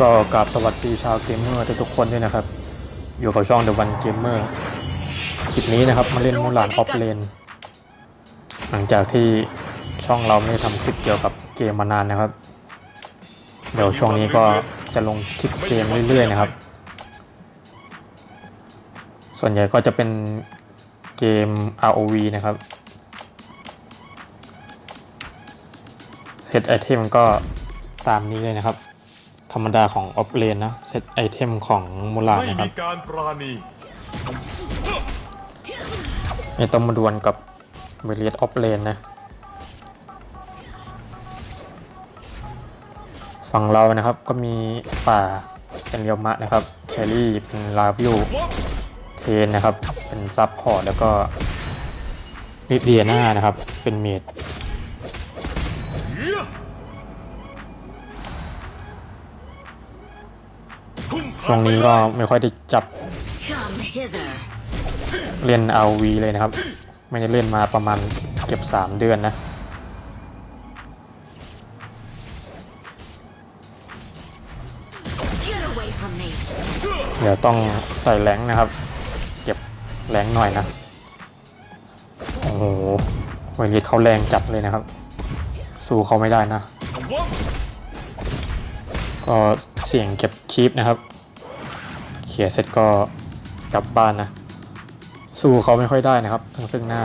ก็กราบสวัสดีชาวเกมเมอร์ทุกคนด้วยนะครับ อยู่กับช่อง The One Gamer คลิปนี้นะครับมาเล่นมูลานออฟเลน หลังจากที่ช่องเราไม่ได้ทำคลิปเกี่ยวกับเกมมานานนะครับ เดี๋ยวช่วงนี้ก็จะลงคลิปเกมเรื่อยๆนะครับ ส่วนใหญ่ก็จะเป็นเกม ROV นะครับเซตไอเทมก็ตามนี้เลยนะครับ ธรรมดาของออฟเลนนะ เซตไอเทมของมูลาไม่นะครับมีการปราณีไม่ต้องมาดวลกับเวเลียออฟเลนนะฝั่งเรานะครับก็มีป่าเป็นเรียวมะนะครับแครี่เป็นลาวิวเทนนะครับ เป็นซับพอร์ตแล้วก็ลิเดียนานะครับ เป็นเมด ช่วงนี้ก็ไม่ค่อยได้จับ Come hither. เล่น RV เลยนะครับ ไม่ได้เล่นมาประมาณเก็บ 3 เดือนนะ Get away from me. เดี๋ยวต้องต่อยแรงค์นะครับ เก็บแรงค์หน่อยนะ โอ้โหวันนี้เขาแรงจัดเลยนะครับ สู้เขาไม่ได้นะ ก็เสี่ยงเก็บคีปนะครับ เขียร์เสร็จก็กลับบ้านนะ สู้เขาไม่ค่อยได้นะครับซึ่งซึ่งหน้า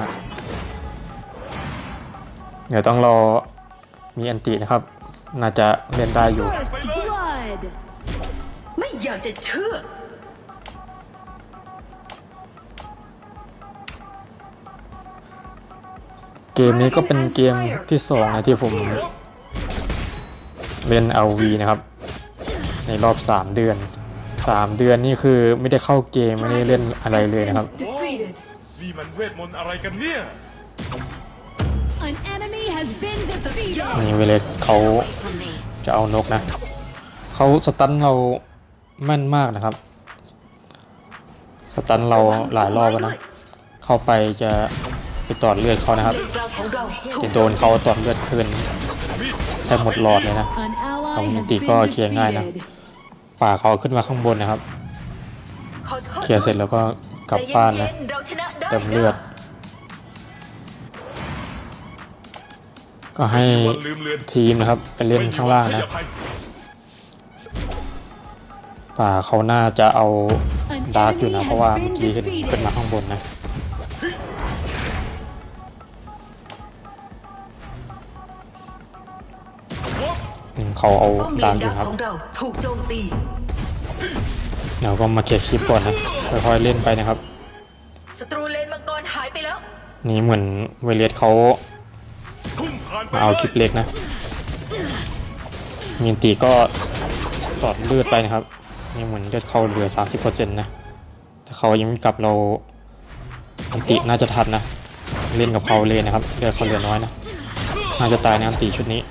เดี๋ยวต้องรอมีอันตินะครับ น่าจะเล่นได้อยู่ First blood. ไม่อยากจะเชื่อเกมนี้ก็เป็นเกมที่สองนะที่ผมเล่น LV นะครับ ในรอบ 3 เดือน 3เดือนนี่คือไม่ได้เข้าเกมไม่ได้เล่นอะไรเลยนะครับ defeated นี่มันเวทมนต์อะไรกันเนี่ย An enemy has been defeated. นี่เวเลสเขา from me จะเอานกนะเขาสตันเราแม่นมากนะครับ สตันเราหลายรอบแล้วนะ เข้าไปจะไปตอดเลือดเขานะครับเรื่องราวของเราถูกจะโดนเขาตอดเลือดคืนแทบหมดหลอดเลยนะ An ally Không has thì been có chia ngay nào. defeated. ป่าเขาขึ้นมาข้างบนนะครับขอโทษเคลียร์เสร็จแล้วก็กลับบ้านนะใจเย็ๆเราชนะได้เต็มเลือด ก็ให้วันลืมเลือนทีมนะครับไปเล่นข้างล่างนะ ป่าเขาน่าจะเอา An ดาร์กอยู่นะ enemy เพราะว่า has เมื่อ been กี้เห็นขึ้นมา defeated. ข้างบนนะ เขาเอาป้อมเลดาร์นกอยู่ดักครับของเราถูกโจมตีเดี๋ยวก็มาเคลียร์คลิปก่อนนะค่อยๆเล่นไปนะครับศัตรูเลนมังกรหายไปแล้วนี่เหมือนเวเลสเขาพุ่งผ่านไปมาเอาคลิปเล็กนะมีนตีก็ตอดเลือดไปนะครับนี่เหมือนเลือดเขาเหลือ 30%นะแต่เขายังไม่กลับเราอันติน่าจะทันนะ เล่นกับเขาเลยนะครับเลือดเขาเหลือน้อยนะ น่าจะตายในอันติชุดนี้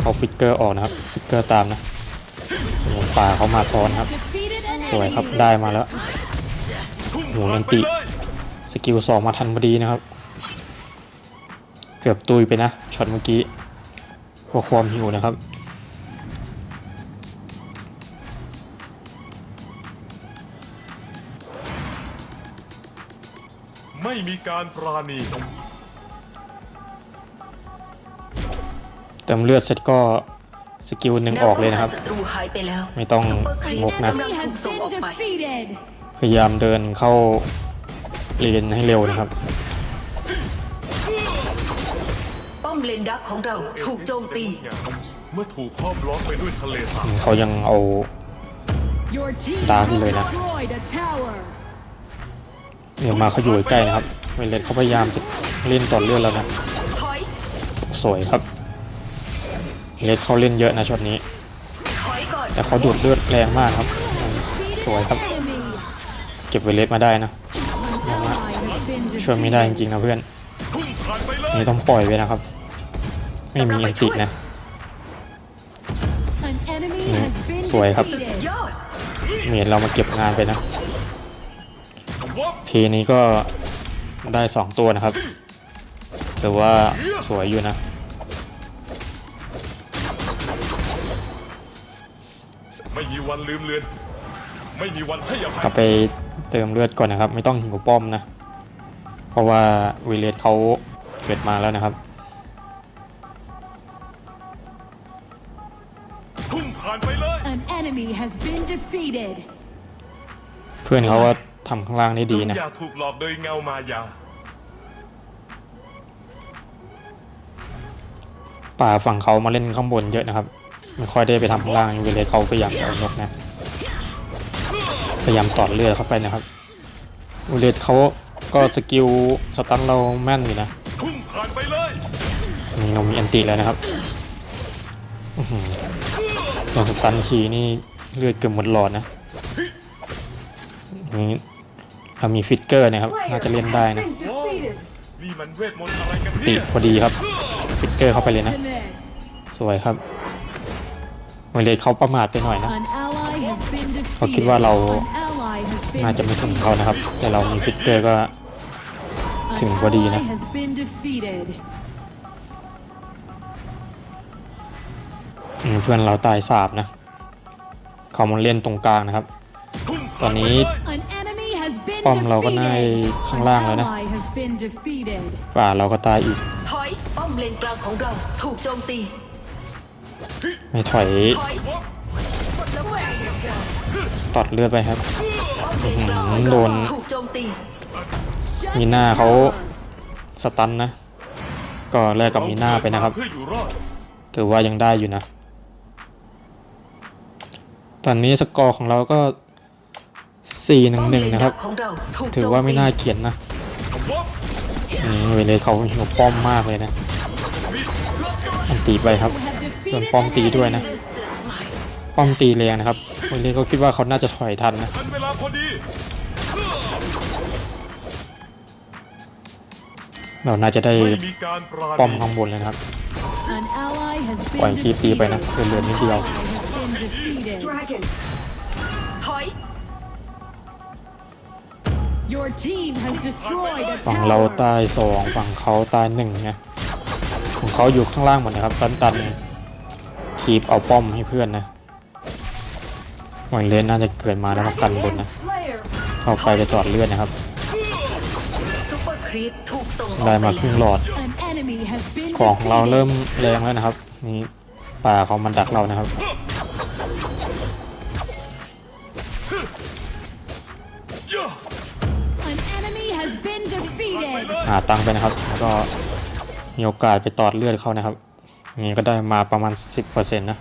เขาฟิกเกอร์ออกนะครับ ฟิกเกอร์ตามนะหมูป่าเขามาซ้อนครับ สวยครับได้มาแล้วหผ่านันติสกิลสองมาทันพอดีนะครับ เกือบตุยไปนะช็อตเมื่อกี้เพราะความหิวนะครับไม่มีการปราณี เติมเลือดเสร็จก็สกิลหนึ่งออกเลยนะครับศัตรูหายไปแล้วไม่ต้องซุปเปอร์ครีปงกนะ An enemy has been defeated. พยายามเดินเข้าเลนให้เร็วนะครับ ป้อมเลนดักของเราถูกโจมตี เมื่อถูกห้อมล้อมไปด้วยทะเลสาบเขายังเอา Your team Đá has người nào. destroyed a tower. เดี๋ยวมาเขาอยู่ใกล้ๆนะครับเวเลสเขาพยายามจะเล่นต่อเลือดแล้วนะถอยสวยครับ เลสเขาเล่นเยอะนะช็อตนี้ถอยก่อนแต่เขาดูดเลือดแรงมากครับ สวยครับ Enemy. เก็บเวเลสมาได้นะ Ally has been ช่วยไม่ได้จ defeated. ริงๆนะเพื่อนพุ่งผ่านไปเลยนี่ต้องปล่อยไว้นะครับ ไม่มีอันตินะ An enemy Ừ, has been สวยครับ defeated. ยอดเมียเรามาเก็บงานไปนะวับทีนี้ก็ได้สองตัวนะครับ แต่ว่าสวยอยู่นะ ไม่มีวันลืมเลือน ไม่มีวันให้อภัยกลับไปเติมเลือดก่อนนะครับ ไม่ต้องหิวป้อมนะ เพราะว่าวีเลสเขาเกิดมาแล้วนะครับพุ่งผ่านไปเลย An enemy has been defeated. เพื่อนเขาก็ทำข้างล่างได้ดีจงนะอย่าถูกหลอกโดยเงามายาป่าฝั่งเขามาเล่นข้างบนเยอะนะครับ ไม่ค่อยได้ไปทำข้างล่างวีเลสเขาพยายามจะเอานกนะพยายามตอดเลือดเข้าไปนะครับวีเลสเขาก็สกิลสตันเราแม่นอยู่นะพุ่งผ่านมีเรามีอันติแล้วนะครับตอนสตันทีนี่เลือดเกือบหมดหลอดนะนี่เรามีฟิกเกอร์นะครับ น่าจะเล่นได้นะตีพอดีครับ ฟิกเกอร์เข้าไปเลยนะ สวยครับ เวเลเขาประมาทไปหน่อยนะ An ally has been defeated. เขาคิดว่าเรา An ally has been น่าจะไม่ถึงเขานะครับ แต่เรามีฟิกเกอร์ก็ An ถึงพอดีนะ ally has been defeated. อืมเพื่อนเราตายสาบนะเขามาเล่นตรงกลางนะครับพุ่งตอนนี้ An enemy has been ป้อมเราก็ได้ defeated. ข้างล่างแล้วนะ An ally has been defeated. ป่าเราก็ตายอีกถอยป้อมเลนกลางของเราถูกโจมตี ไม่ถอยถอยตอดเลือดไปครับป้อมเลนกลางของโดเรานถูกโจมตี Shut มีหน้าเขา down. สตันนะ ก็แลกกับมีหน้าไปนะครับเพื่ออยู่รอดถือว่ายังได้อยู่นะ ตอนนี้สกอร์ของเราก็4 1 1นะครับป้อมเลดักของเราถูกถือว่าไม่น่าเกลียดนะวับอืมเวเลยเขาหิวป้อมมากเลยนะ อันตีไปครับ Have โดน defeated ป้อม an ตีด้วยนะ enemy. ป้อมตีแรงนะครับเวเลยเขาคิดว่าเขาน่าจะถอยทันนะทันเวลาพอดีเราน่าจะได้ไม่มีการปราณีป้อมข้างบนเลยนะครับ An ally has ปล่อย been คีบตีไปนะ defeated. เหลือๆนิดเดียว Ally has been defeated. ถอย Your team has destroyed a ฝั่งเรา tower. ตายสองฝั่งเขาตายหนึ่งนะของเขาอยู่ข้างล่างหมดนะครับตันตัน คีบเอาป้อมให้เพื่อนนะหวยเลนน่าจะเกิดมาแล้วมากันบนนะเข้าไปไปตอดเลือดนะครับ ได้มาครึ่งหลอด ของของเราเริ่มแรงแล้วนะครับ นี่ป่าเขามันดักเรานะครับหาตังไปนะครับ แล้วก็มีโอกาสไปตอดเลือดเขานะครับ นี้ก็ได้มาประมาณ 10%นะ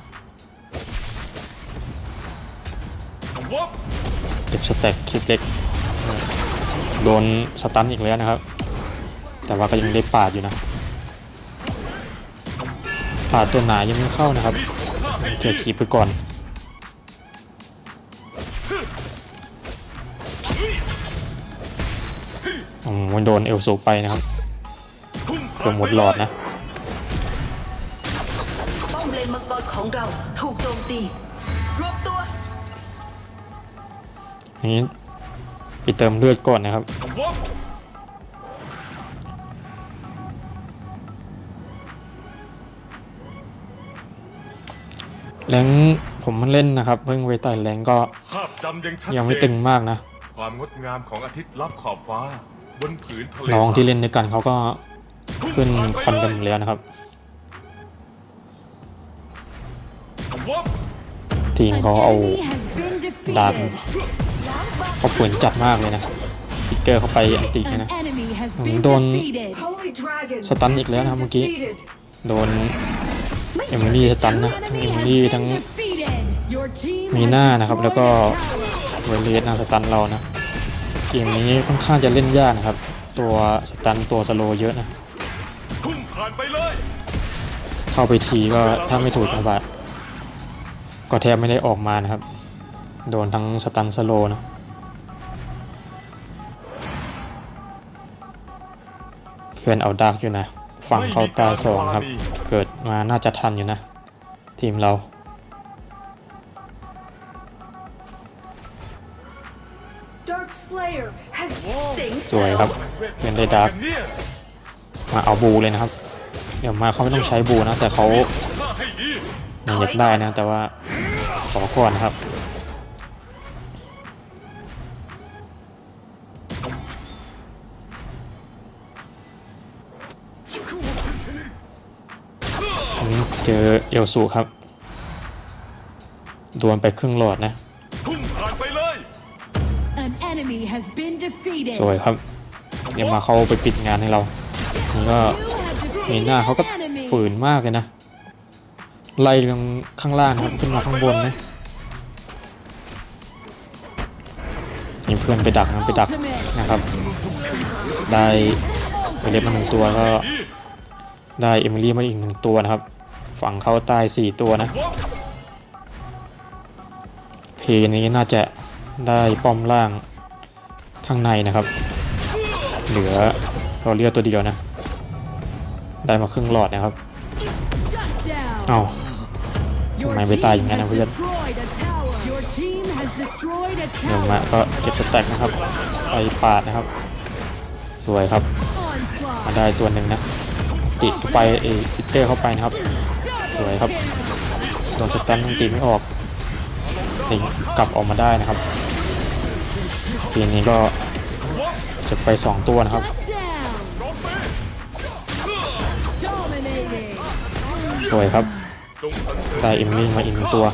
เก็บสแต็กคลิปเล็ก โดนสตันอีกแล้วนะครับ แต่ว่าก็ยังได้ปาดอยู่นะ ปาดตัวหนายังไม่เข้านะครับเก็บคลิปไปก่อนอืมมันโดนเอลสูไปนะครับเกือบหมดหลอดนะ ของเราถูกโจมตีรวบตัวอันนี้ไปเติมเลือดก่อนนะครับวับ แรงผมมันเล่นนะครับ เพิ่งไปไต่แรงก็ภาพจำยังชัดเจนยังไม่ตึงมากนะ ความงดงามของอาทิตย์ลับขอบฟ้า บนผืนทะเลน้องที่เล่นด้วยกันเขาก็ขึ้นคอนกันหมดแล้วนะครับ ทีม An เขาเอา enemy has been defeated. ดาบเขาฝืนจัดมากเลยนะพิกเกอร์เข้าไปอันติ An นะ enemy has Ừ, been đồn- defeated. สตันอีกแล้วนะครับเมื่อกี้ โดนเอมิลี่สตัน An นะทั้ง enemy เอมิ has ลี่ been ทั้ง defeated. Your team มี has หน้านะครับ แล้วก็ destroyed a tower. เวเลสนะสตันเรานะเกมนี้ค่อนข้างจะเล่นยากนะครับ ตัวสตันตัวสโลว์เยอะนะพุ่งผ่านไปเลยเข้าไปทีก็ถ้าไม่ถูกจังหวะ ก็แทบไม่ได้ออกมานะครับ โดนทั้งสตันสโลว์นะเพื่อนเอาดาร์กอยู่นะ ฝั่งเขาตาสองครับ เกิดมาน่าจะทันอยู่นะ ทีมเรา Dark Slayer has เจ๋งสวยครับเพื่อนได้ดาร์กเนี่ยมาเอาบูเลยนะครับ เดี๋ยวมาเขาไม่ต้องใช้บูนะ แต่เขาฆ่าให้ดีมันอยากได้นะ แต่ว่า ขอก่อนนครับ เจอเอลสูครับดวลไปครึ่งหลอดนะสวยครับเดี๋ยวมาเข้าไปปิดงานให้เราก็มีหน้าเขาก็ฝืนมากเลยนะ ไล่ลงข้างล่างครับขึ้นมาข้างบนนะมีเพื่อนไปดักนะไปดักนะครับ ได้ไปเล็บมาหนึ่งตัวก็ได้เอมิลี่มาอีกหนึ่งตัวนะครับ ฝั่งเขาตายสี่ตัวนะ เพนี้น่าจะได้ป้อมล่างข้างในนะครับ เหลือเราเลือกตัวเดียวนะ ได้มาครึ่งหลอดนะครับ เอา ทำไมไปตายอย่างนั้นนะ team เพื่อน has destroyed a tower. Your team has destroyed a เดี๋ยวมา tower. ก็เก็บสแต็กนะครับไปปาดนะครับ สวยครับ มา Onslaught. ได้ตัวหนึ่งนะ ติดไปเอฟิเตอร์เข้าไปนะครับ สวยครับโดนสแตนมันตีไม่ออกติงกลับออกมาได้นะครับทีนี้ก็จะไป 2 ตัวนะครับ Shut down. Dominating. สวยครับ จงสรรเสริญได้เอมิลี่มาอีกหนึ่งตัว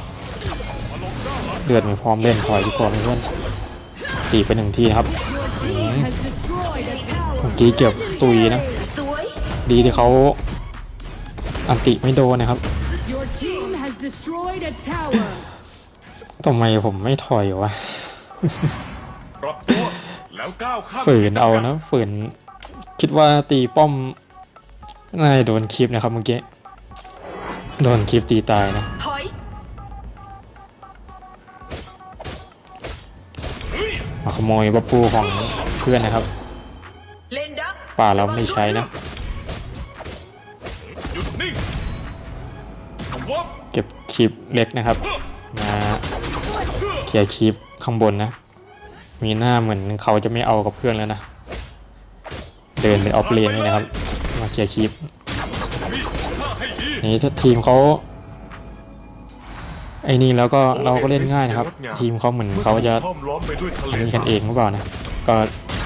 เลือดไม่พร้อมเล่นถอยดีกว่าเพื่อนตีไปหนึ่งทีนะครับ Your team has destroyed a tower. เมื่อกี้เกือบตุยนะสวยดีที่เขาอันติไม่โดนนะครับ Your team has destroyed a tower. ทำไมผมไม่ถอยวะปรับตัวแล้วก้าวข้ามฝืนเอานะฝืน คิดว่าตีป้อมน่าจะโดนคลิปนะครับเมื่อกี้ โดนคลิปตีตายนะถอยมาขโมยบัฟฟูของเพื่อนนะครับ เลนดักป่าเราไม่ใช้นะ หยุดนิ่งวบเก็บคลิปเล็กนะครับมาเคลียร์คลิปข้างบนนะ มีหน้าเหมือนเขาจะไม่เอากับเพื่อนแล้วนะ เดินเป็นออฟเลนนี่นะครับ มาเคลียร์คลิปมีท่าให้ดี นี่ถ้าทีมเขาไอ้นี่แล้วก็เราก็เล่นง่ายนะครับ ทีมเขาเหมือนเขาจะมีกันเองหรือเปล่านะก็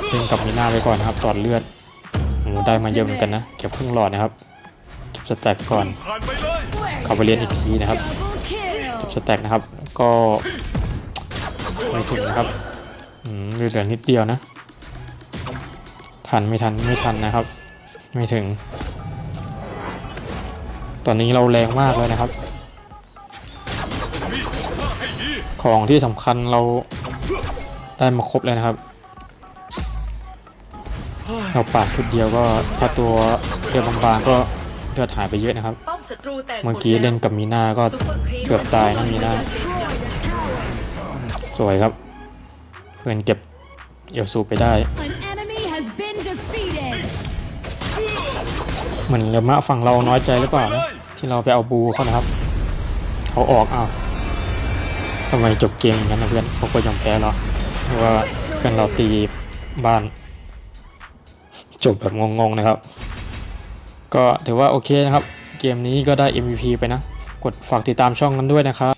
เล่นกับมีหน้าไปก่อนนะครับจอดเลือดโอ้ได้มาเยอะเหมือนกันนะเก็บครึ่งหลอดนะครับเก็บสแต็กก่อนเข้าไปเล่นอีกทีนะครับเก็บสแต็กนะครับก็ไม่ถึงนะครับอืมเหลือนิดเดียวนะ ทันไม่ทันไม่ทันนะครับ ไม่ถึง ตอนนี้เราแรงมากเลยนะครับ ของที่สำคัญเราได้มาครบเลยนะครับ เราปาดชุดเดียวก็ถ้าตัวเรือบางๆก็เลือดหายไปเยอะนะครับ เมื่อกี้เล่นกับมีนาก็เกือบตายนะมีนาสวยครับ เพื่อนเก็บเอลซูไปได้ เหมือนเรือมะฝั่งเราน้อยใจหรือเปล่านะ ที่เราไปเอาบูเขานะครับ เขาออกอ้าวทำไมจบเกมอย่างนั้นนะเพื่อนเขาก็ยอมแพ้เราเพราะว่าเพื่อนเราตีบ้าน จบแบบงงๆนะครับ ก็ถือว่าโอเคนะครับ เกมนี้ก็ได้ MVP ไปนะ กดฝากติดตามช่องกันด้วยนะครับ